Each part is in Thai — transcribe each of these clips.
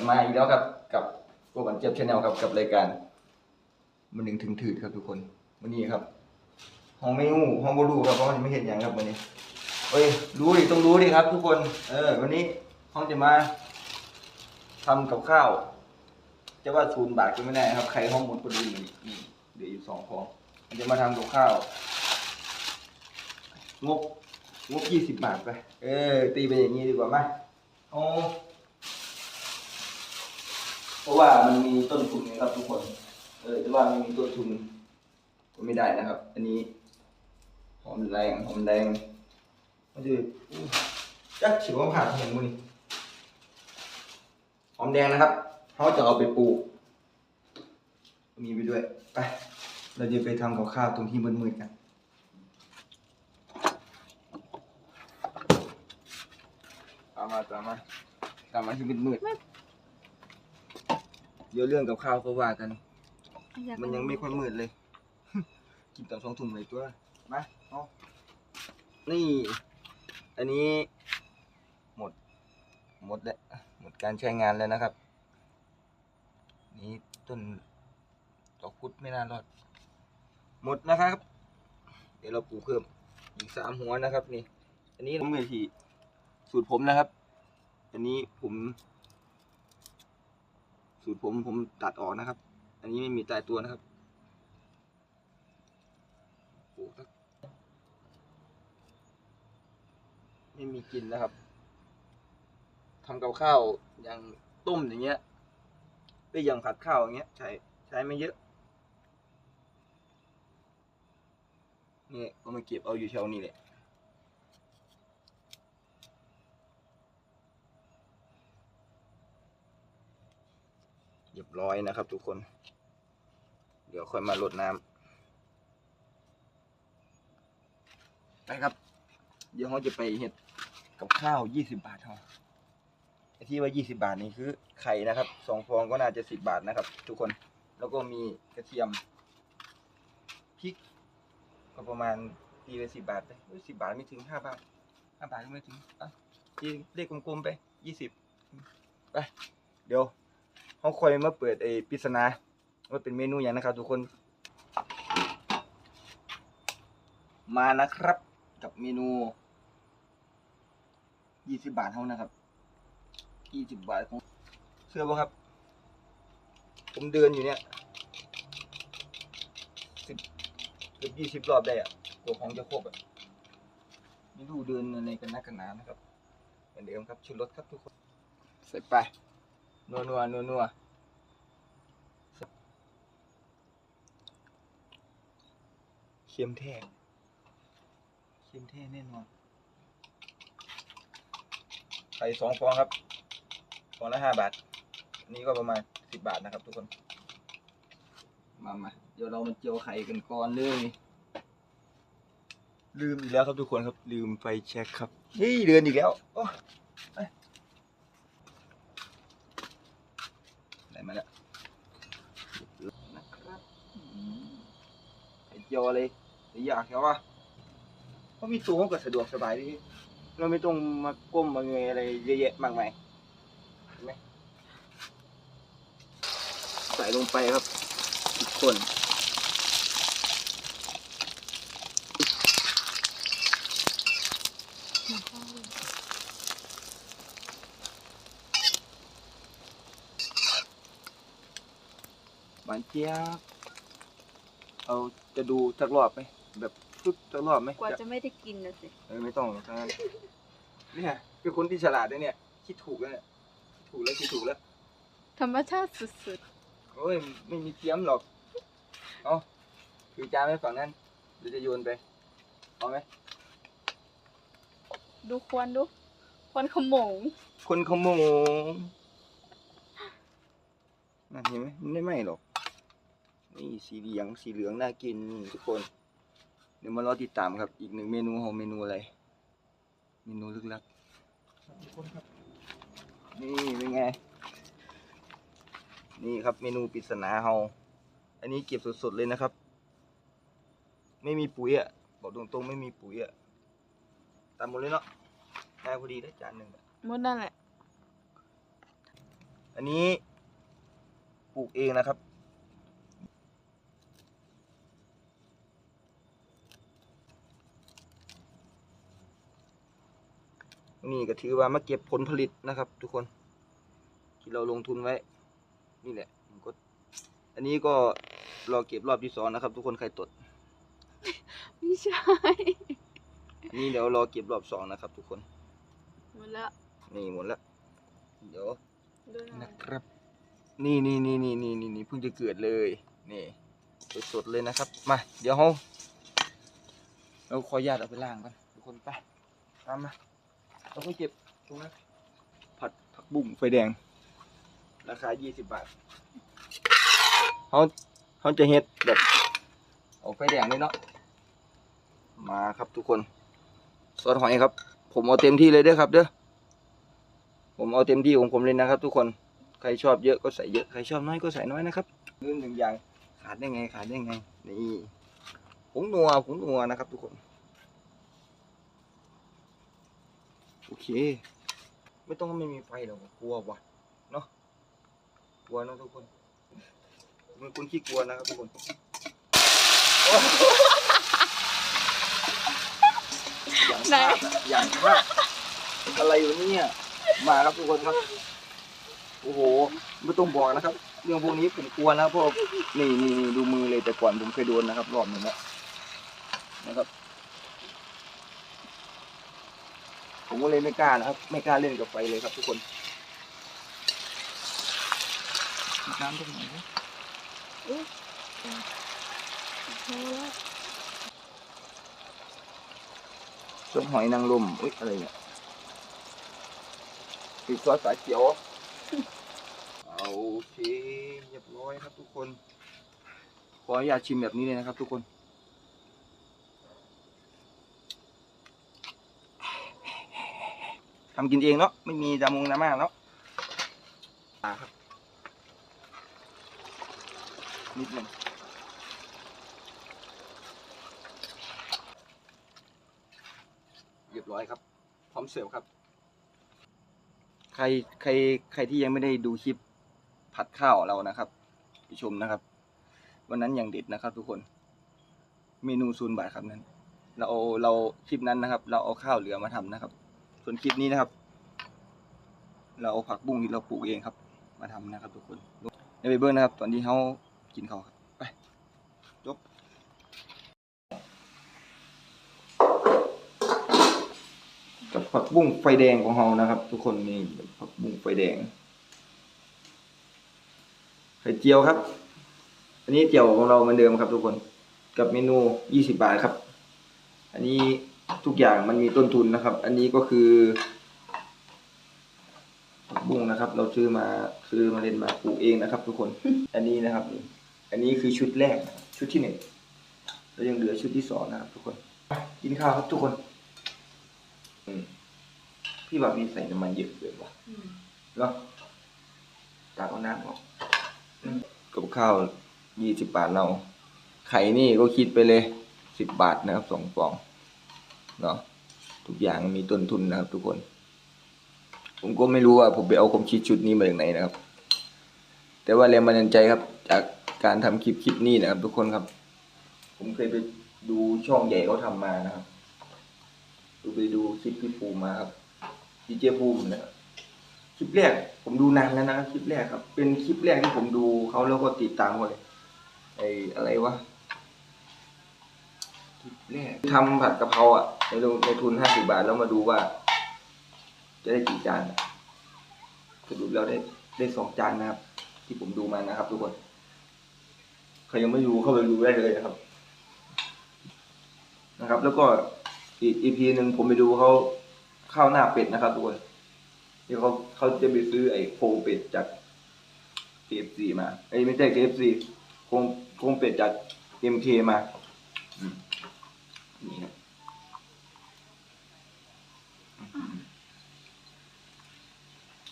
ลับมาอีกแล้วครับกับพวกกันเจี๊ยบชาแนลครับกับรายการมันหนึ่งถึงถืดครับทุกคนวันนี้ครับห้องไม่งูห้องบรูครับเพราะมันไม่เห็นอย่างครับวันนี้เอ้ยรู้ดิต้องรู้ดิครับ ทุกคน เออ วันนี้ห้องจะมาทำกับข้าวจะว่าศูนย์บาทก็ไม่ได้ครับใครห้องหมดพอดีนี่นี่เหลืออยู่สองฟองมันจะมาทำกับข้าวงบงบยี่สิบบาทไป เออ ตีไปอย่างนี้ดีกว่าไหมโอ้ เพราะว่ามันมีต้นทุนนะครับทุกคน เออแต่ว่าไม่มีต้นทุนก็ไม่ได้นะครับ อันนี้หอมแรงหอมแดงมันจะอู้จักฉิวผ่านเห็นมือนี่หอมแดงนะครับเขาจะเอาไปปลูกมีไปด้วยไปเราจะไปทำกับข้าวตรงที่มืดๆกันตามมาตามมาตามมาที่มืดๆ เดี๋ยวเรื่องกับข้าวก็ว่ากันมันยังไม่ค่อยมืดเลย กินตอนสองทุ่มเลยตัว มาเอานี่ อันนี้ หมด หมดแล้ว หมดการใช้งานแล้วนะครับ นี่ต้นดอกพุธไม่น่ารอด หมดนะครับ เดี๋ยวเราปลูกเพิ่ม อีกสามหัวนะครับ นี่ อันนี้ผมเวทีสูตรผมนะครับ อันนี้ผม สูตรผมผมตัดออกนะครับ อันนี้ไม่มีตายตัวนะครับโอ้ไม่มีกินนะครับทำกับข้าวอย่างต้มอย่างเงี้ยหรืออย่างผัดข้าวอย่างเงี้ยใช้ใช้ไม่เยอะนี่ก็มาเก็บเอาอยู่แถวนี้แหละ รียบร้อยนะครับทุกคน เดี๋ยวค่อยมาลดน้ำไปครับ เดี๋ยวเขาจะไปเห็ดกับข้าวยี่สิบบาทเขาไอที่ว่ายี่สิบาทนี่คือไข่นะครับสองฟองก็น่าจะสิบบาทนะครับ ทุกคนแล้วก็มีกระเทียมพริก ก็ประมาณตีไปสิบบาทไปสิบบาทไม่ถึงห้าบาทห้าบาทไม่ถึงอะตีเลขกลมๆไปยี่สิบไปเดี๋ยว เขาคอยมาเปิดไอ้ปริศนาว่าเป็นเมนูอย่างนะครับ ทุกคน มานะครับ กับเมนูยี่สิบบาทเท่านะครับยี่สิบบาทของเชื่อป่ะครับ ผมเดินอยู่เนี่ยสิบเกือบยี่สิบรอบได้อะกว่าของจะครบอะไม่รู้เดินอะไรกันนักกันหนานะครับ เหมือนเดิมครับชุดรถครับทุกคน ใส่ไป นัวนัวนัวนัวเค็มแท้เค็มแท้แน่นอนไข่สองฟองครับฟองละห้าบาทอันนี้ก็ประมาณสิบบาทนะครับทุกคน มามาเดี๋ยวเรามาเจียวไข่กันก่อนเลย ลืมอีกแล้วครับทุกคนครับ ลืมไฟแช็คครับเฮ้ยเดือนอีกแล้วโอ้ ได้ มาแล้วนะครับอืมไข่เลยวอะไรอยากเขาว่าเพราะมีตัวก็สะดวกสบายดีเราไม่ต้องมาก้มมาเงยอะไรเยอะแยะมากมายเห็นไหมใส่ลงไปครับทุกคน หวานเจี๊ยบ เอาจะดูสักรอบไหมแบบปึ๊บสักรอบไหมกว่าจะไม่ได้กินนะสิเออไม่ต้องหรอกทั้งนั้นเนี่ยเป็นคนที่ฉลาดนะเนี่ยคิดถูกแล้วเนี่ยคิดถูกแล้วคิดถูกแล้ว ธรรมชาติสุดโอ้ยไม่มีเทียมหรอกเอาถือจานไว้ฝั่งนั้นเดี๋ยวจะโยนไปเอาไหมๆ ดูควันดูควันขโมง คนขโมงนั่นเห็นไหมมันไม่ไหม้หรอก นี่สีเหลืองสีเหลืองน่ากินทุกคน เดี๋ยวมารอติดตามครับอีกหนึ่งเมนูของเมนูอะไร เมนูลึกลับทุกคนครับนี่เป็นไง นี่ครับเมนูปริศนาเฮาอันนี้เก็บสดๆเลยนะครับ ไม่มีปุ๋ยอะบอกตรงๆไม่มีปุ๋ยอะตามหมดเลยเนาะได้พอดีได้จานหนึ่งอะมดนั่นแหละอันอันนี้ปลูกเองนะครับ นี่ก็ถือว่ามาเก็บผลผลิตนะครับ ทุกคน ที่เราลงทุนไว้ นี่แหละมันก็อันนี้ก็รอเก็บรอบที่สองนะครับ ทุกคนใครตดไม่ใช่ อันนี้เดี๋ยวรอเก็บรอบสองนะครับ ทุกคน หมดแล้ว นี่หมดแล้ว เดี๋ยวดูหน่อยนะครับ นี่นี่นี่นี่นี่นี่นี่เพิ่งจะเกิดเลย นี่สดๆเลยนะครับ มา เดี๋ยวเราเราขออนุญาตเอาไปล้างกันทุกคนไปตามมา เราก็เก็บตรงนั้นผัดผักบุ้งไฟแดง ราคา20บาทเขาเขาจะเฮ็ดแบบเอาไฟแดงเลยเนาะมาครับทุกคนซอสหอยครับ ผมเอาเต็มที่เลยเด้อครับเด้อผมเอาเต็มที่ของผมเลยนะครับ ทุกคนใครชอบเยอะก็ใส่เยอะใครชอบน้อยก็ใส่น้อยนะครับเรื่องหนึ่งอย่างขาดได้ไงขาดได้ไงนี่ผงนัวผงนัวนะครับ ทุกคน โอเค ไม่ต้องให้ไม่มีไฟหรอกกลัวว่ะเนาะกลัวนะทุกคนผมเป็นคนขี้กลัวนะครับทุกคนโอ้อย่างพลาดอะอย่างพลาดอะไรอยู่เนี่ยมาครับทุกคนครับ โอ้โห ไม่ต้องบอกนะครับ เรื่องพวกนี้ผมกลัวนะเพราะนี่นี่นี่ดูมือเลยแต่ก่อนผมเคยโดนนะครับ รอบหนึ่งแล้วนะครับ ผมก็เลยไม่กล้านะครับ ไม่กล้าเล่นกับไฟเลยครับทุกคนน้ำตรงไหนวะพอแล้วส้มหอยนางรมอุ้ยอะไรเนี่ยติดซอสสายเขียว เอาโอเคเรียบร้อยครับทุกคน ขออนุญาตชิมแบบนี้เลยนะครับทุกคน ทำกินเองเนาะไม่มีดามงดราม่าเนาะอ่าครับ นิดหนึ่งเรียบร้อยครับ พร้อมเสิร์ฟครับ ใครใครใครที่ยังไม่ได้ดูคลิปผัดข้าวเรานะครับไปชมนะครับ วันนั้นอย่างเด็ดนะครับ ทุกคน เมนูซูนย์บาทครับนั้น เราเอาเราคลิปนั้นนะครับ เราเอาข้าวเหลือมาทำนะครับ ส่วนคลิปนี้นะครับ เราเอาผักบุ้งที่เราปลูกเองครับ มาทำนะครับทุกคนในไปเบิ้งนะครับ ตอนที่เขากินข้าวครับไปจบกับผักบุ้งไฟแดงของเรานะครับ ทุกคนนี่ผักบุ้งไฟแดงไข่เจียวครับ อันนี้เจียวของเราเหมือนเดิมครับ ทุกคน กับเมนูยี่สิบบาทครับ อันนี้ ทุกอย่างมันมีต้นทุนนะครับ อันนี้ก็คือผักบุ้งนะครับ เราซื้อมาซื้อมาเล่นมาปลูกเองนะครับ ทุกคน อันนี้นะครับนี่อันนี้คือชุดแรกนะครับชุดที่หนึ่งเรายังเหลือชุดที่สองนะครับ ทุกคนไปกินข้าวครับทุกคนอืมพี่บ่าวมีใส่น้ำมันเยอะเกินว่ะเนาะตากเอาน้ำออกอืมกับข้าวยี่สิบบาทเราไข่นี่ก็คิดไปเลยสิบบาทนะครับสองฟอง เนาะทุกอย่างมีต้นทุนนะครับ ทุกคน ผมก็ไม่รู้ว่าผมไปเอาความคิดชุดนี้มาจากไหนนะครับ แต่ว่าแรงบันดาลใจครับ จากการทำคลิปคลิปนี้นะครับ ทุกคนครับ ผมเคยไปดูช่องใหญ่เขาทำมานะครับดูไปดูคลิปพี่ภูมิมาครับดีเจภูมินะครับคลิปแรก ผมดูนานแล้วนะคลิปแรกครับ เป็นคลิปแรกที่ผมดูเขาแล้วก็ติดตามเขาเลยไออะไรวะคลิปแรกทำผัดกะเพราอะ ในลงในทุนห้าสิบาทแล้วมาดูว่า จะได้กี่จานสรุปแล้วได้ได้สองจานนะครับ ที่ผมดูมานะครับ ทุกคนใครยังไม่ดูเข้าไปดูได้เลยนะครับ นะครับ แล้วก็อีกอีพีหนึ่งผมไปดูเขาข้าวหน้าเป็ดนะครับทุกคนที่เขาเขาจะไปซื้อไอ้โครงเป็ดจาก KFC มาไอ้ไม่ใช่ KFC โครงโครงเป็ดจาก MK มานี่นะอื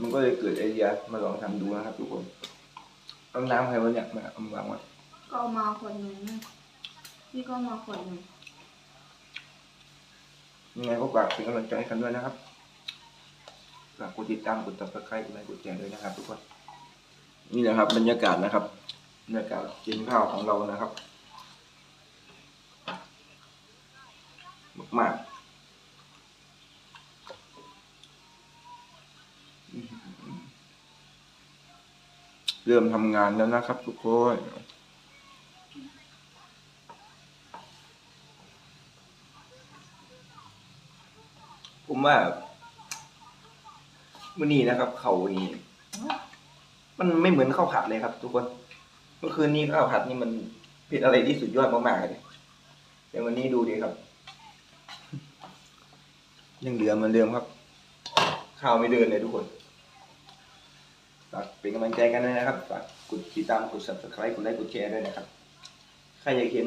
มันก็เลยเกิดไอเดียมาลองทำดูนะครับ ทุกคนเอาน้ำใครวะเนี่ยมาเอามาวางไว้ก็เอามาคนหนึ่งนะพี่ก็เอามาคนหนึ่งยังไงก็ฝากเป็นกำลังใจให้กันด้วยนะครับฝากกดติดตามกดติดตามกดไลค์กดแชร์ด้วยนะครับ ทุกคนนี่แหละครับ บรรยากาศนะครับบรรยากาศกินข้าวของเรานะครับ มากๆ เริ่มทำงานแล้วนะครับทุกคนผมว่ามื่อนี้นะครับ เขานี่มันไม่เหมือนข้าวผัดเลยครับ ทุกคน เมื่อคืนนี้ข้าวผัดนี่มันเป็นอะไรที่สุดยอดมากๆเลยแต่วันนี้ดูดีครับ ยังเหลือเหมือนเดิมครับ ข้าวไม่เดินเลยทุกคน ฝากเป็นกำลังใจกันด้วยนะครับ ฝากกดติดตาม กด subscribe กดไลค์ กดแชร์ด้วยนะครับ ใครอยากเห็น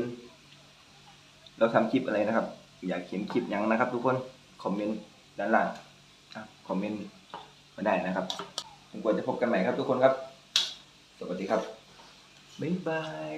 เราทำคลิปอะไรนะครับ อยากเห็นคลิปยังนะครับ ทุกคน คอมเมนต์ด้านล่างคอมเมนต์มาได้นะครับผมกว่าจะพบกันใหม่ครับทุกคนครับ สวัสดีครับ บ๊ายบาย